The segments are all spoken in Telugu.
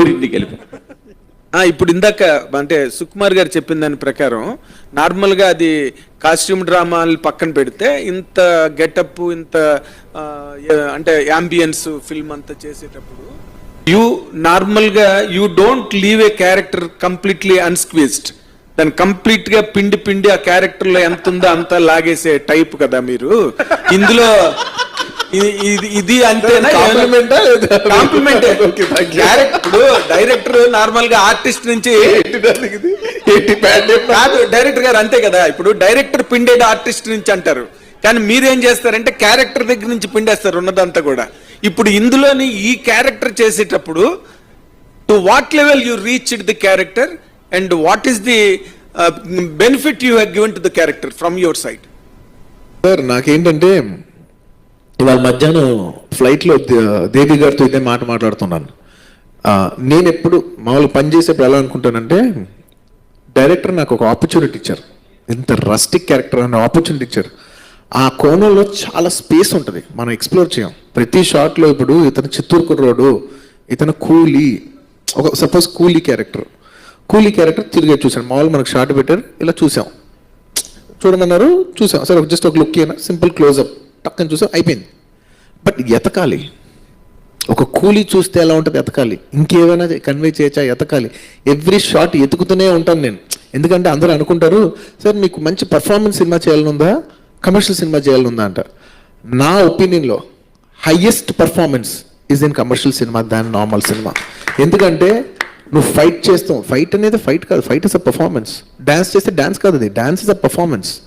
ఊరింటికి వెళ్ళిపోయి ఆ, ఇప్పుడు ఇందాక అంటే సుకుమార్ గారు చెప్పిన దాని ప్రకారం నార్మల్గా అది కాస్ట్యూమ్ డ్రామాలు పక్కన పెడితే ఇంత గెటప్ ఇంత అంటే యాంబియన్స్ ఫిల్మ్ అంతా చేసేటప్పుడు యూ నార్మల్గా you don't leave a character completely unsqueezed దాన్ని కంప్లీట్గా పిండి పిండి ఆ క్యారెక్టర్లో ఎంత ఉందో అంత లాగేసే టైప్ కదా మీరు. ఇందులో ఇది- ఇది అంతేనా? కాంప్లిమెంట్. ఇప్పుడు డైరెక్టర్ నార్మల్గా ఆర్టిస్ట్ నుంచి? కాదు డైరెక్టర్ గారు అంతే కదా ఇప్పుడు డైరెక్టర్ పిండేది ఆర్టిస్ట్ నుంచి అంటారు కానీ మీరేం చేస్తారంటే క్యారెక్టర్ దగ్గర నుంచి పిండేస్తారు ఉన్నదంతా కూడా ఇప్పుడు ఇందులోని ఈ క్యారెక్టర్ చేసేటప్పుడు to what level you reach the character and what is the benefit you have given to the character from your side sir నాకేంటంటే ఇవాళ మధ్యాహ్నం ఫ్లైట్లో దేవి గారితో ఇదే మాట మాట్లాడుతున్నాను. నేను ఎప్పుడు మామూలుగా పని చేసేప్పుడు ఎలా అనుకుంటానంటే డైరెక్టర్ నాకు ఒక ఆపర్చునిటీ ఇచ్చారు. ఇంత రస్టిక్ క్యారెక్టర్ అనే ఆపర్చునిటీ ఇచ్చారు. ఆ కోణంలో చాలా స్పేస్ ఉంటుంది. మనం ఎక్స్ప్లోర్ చేయం. ప్రతి షాట్లో ఇప్పుడు ఇతను చిత్తూరు కుర్రోడు ఇతను కూలీ ఒక సపోజ్ కూలీ క్యారెక్టర్. కూలీ క్యారెక్టర్ తిరిగి చూసాను మామూలు మనకు షార్ట్ పెట్టారు ఇలా చూసాం చూడమన్నారు చూసాం సరే జస్ట్ ఒక లుక్ అయినా సింపుల్ క్లోజ్అప్ టక్కని చూసాం అయిపోయింది. బట్ ఎతకాలి. ఒక కూలీ చూస్తే ఎలా ఉంటుంది ఎతకాలి? ఇంకేమైనా కన్వే చేయొచ్చా? ఎతకాలి. ఎవ్రీ షాట్ ఎతుకుతూనే ఉంటాను నేను. ఎందుకంటే అందరూ అనుకుంటారు సార్ మీకు మంచి పర్ఫార్మెన్స్ సినిమా చేయాలనుందా? కమర్షియల్ సినిమా చేయాలనుందా? అంట. నా ఒపీనియన్లో highest performance is in commercial cinema than normal cinema. ఎందుకంటే నువ్వు ఫైట్ చేస్తావు. ఫైట్ అనేది ఫైట్ కాదు. Fight is a performance dance చేస్తే డ్యాన్స్ కాదు అది. డ్యాన్స్ ఇస్ అ పర్ఫార్మెన్స్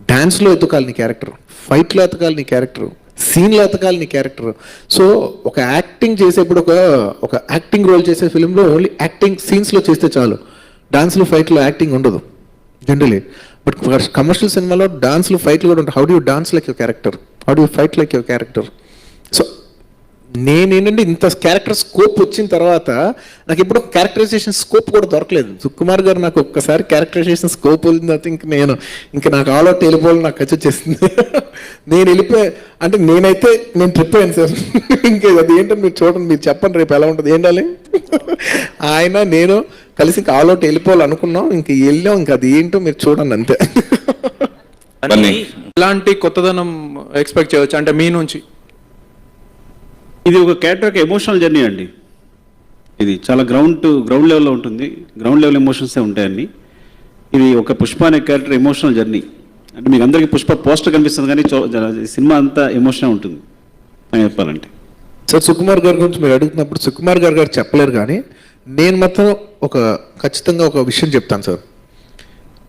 డ్యాన్స్లో ఎతకాలి నీ క్యారెక్టర్ ఫైట్లో ఎతకాలి నీ క్యారెక్టర్ సీన్లో ఎతకాలి నీ క్యారెక్టర్ సో ఒక యాక్టింగ్ చేసేప్పుడు ఒక ఒక యాక్టింగ్ రోల్ చేసే ఫిలింలో ఓన్లీ యాక్టింగ్ సీన్స్లో చేస్తే చాలు. డాన్స్లో ఫైట్లో యాక్టింగ్ ఉండదు జనరలీ బట్ కమర్షియల్ సినిమాలో డాన్స్లు ఫైట్లు కూడా ఉంటాయి how do dance like your character how do you fight like your character నేనేంటంటే ఇంత క్యారెక్టర్ స్కోప్ వచ్చిన తర్వాత నాకు ఎప్పుడు క్యారెక్టరైజేషన్ స్కోప్ కూడా దొరకలేదు. సుకుమార్ గారు నాకు ఒక్కసారి క్యారెక్టరైజేషన్ స్కోప్ వదిలిన తర్వాత ఇంక నేను ఇంకా నాకు ఆల్ అవుట్ వెళ్ళిపోవాలి నాకు ఖర్చు వచ్చేసింది. నేను వెళ్ళిపోయా అంటే నేనైతే నేను ట్రిప్ అయ్యాను సార్. ఇంకా అది ఏంటో మీరు చూడండి మీరు చెప్పండి రేపు ఎలా ఉంటుంది ఏంటాలి ఆయన నేను కలిసి ఇంకా ఆల్ అవుట్ వెళ్ళిపోవాలి అనుకున్నాం ఇంక వెళ్ళాం ఇంకా అది ఏంటో మీరు చూడండి అంతే. ఎలాంటి కొత్తదనం ఎక్స్పెక్ట్ చేయవచ్చు అంటే మీ నుంచి. ఇది ఒక క్యారెక్టర్ ఎమోషనల్ జర్నీ అండి. ఇది చాలా గ్రౌండ్ టు గ్రౌండ్ లెవెల్లో ఉంటుంది. గ్రౌండ్ లెవెల్ ఎమోషన్సే ఉంటాయండి ఇది ఒక పుష్ప అనే క్యారెక్టర్ ఎమోషనల్ జర్నీ అంటే మీకు అందరికీ పుష్ప పోస్టర్ కనిపిస్తుంది కానీ సినిమా అంతా ఎమోషనల్ ఉంటుంది. అని చెప్పాలంటే. సార్ సుకుమార్ గారి గురించి మీరు అడుగుతున్నప్పుడు సుకుమార్ గారు గారు చెప్పలేరు కానీ నేను మాత్రం ఒక ఖచ్చితంగా ఒక విషయం చెప్తాను సార్.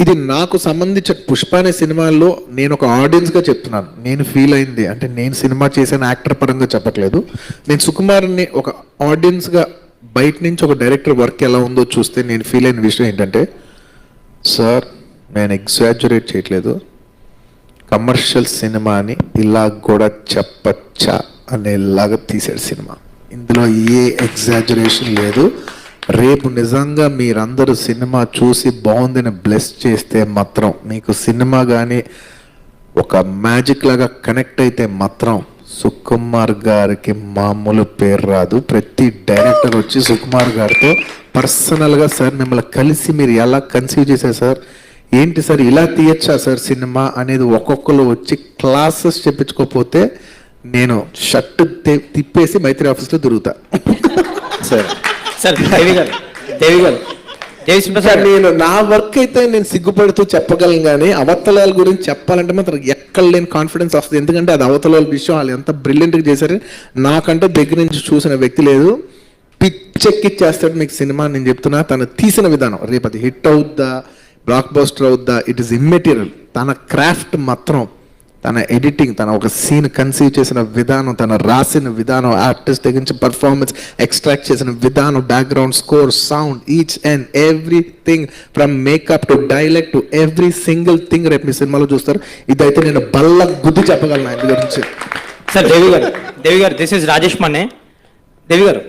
ఇది నాకు సంబంధించిన పుష్ప అనే సినిమాల్లో నేను ఒక ఆడియన్స్గా చెప్తున్నాను. నేను ఫీల్ అయింది. అంటే నేను సినిమా చేసిన యాక్టర్ పరంగా చెప్పట్లేదు. నేను సుకుమార్ని ఒక ఆడియన్స్గా బయట నుంచి ఒక డైరెక్టర్ వర్క్ ఎలా ఉందో చూస్తే నేను ఫీల్ అయిన విషయం ఏంటంటే సార్ నేను ఎగ్జాజురేట్ చేయట్లేదు. కమర్షియల్ సినిమాని ఇలా కూడా చెప్పచ్చా అనేలాగా తీసాడు సినిమా. ఇందులో ఏ ఎగ్జాజురేషన్ లేదు. రేపు నిజంగా మీరందరూ సినిమా చూసి బాగుందని బ్లెస్ చేస్తే మాత్రం మీకు సినిమా కానీ ఒక మ్యాజిక్ లాగా కనెక్ట్ అయితే మాత్రం సుకుమార్ గారికి మామూలు పేరు రాదు. ప్రతి డైరెక్టర్ వచ్చి సుకుమార్ గారితో పర్సనల్గా సార్ మిమ్మల్ని కలిసి మీరు ఎలా కన్సీవ్ చేశారు సార్? ఏంటి సార్ ఇలా తీయచ్చా సార్ సినిమా అనేది ఒక్కొక్కరు వచ్చి క్లాసెస్ చెప్పించుకోకపోతే నేను షర్ట్ తిప్పేసి మైత్రి ఆఫీస్లో తిరుగుతా. సార్. సార్ దేవి గారు దేవి గారు సార్ నేను నా వర్క్ అయితే నేను సిగ్గుపడుతూ చెప్పగలను కానీ అవతలాల గురించి చెప్పాలంటే మాత్రం ఎక్కడ లేని కాన్ఫిడెన్స్ వస్తుంది. ఎందుకంటే అది అవతలాల విషయం వాళ్ళు ఎంత బ్రిలియంట్గా చేశారు. నాకంటే దగ్గర నుంచి చూసిన వ్యక్తి లేదు. పిచ్చెక్కిచ్చేస్తాడు మీకు సినిమా నేను చెప్తున్నా. తను తీసిన విధానం రేపు అది హిట్ అవుద్దా బ్లాక్ బస్టర్ అవుద్దా ఇట్ ఇస్ ఇమ్మెటీరియల్ తన క్రాఫ్ట్ మాత్రం తన ఎడిటింగ్ తన ఒక సీన్ కన్సీవ్ చేసిన విధానం తన రాసిన విధానం ఆర్టిస్ట్ దగ్గర నుంచి పర్ఫార్మెన్స్ ఎక్స్ట్రాక్ట్ చేసిన విధానం background score sound each and everything from makeup to dialect to every single thing రేపు మీ సినిమాలో చూస్తారు. ఇదైతే నేను బల్ల గుద్ది చెప్పగలను ఆయన గురించి సార్ దేవి గారు దేవి గారు దిస్ ఇస్ రాజేష్ మనే దేవి గారు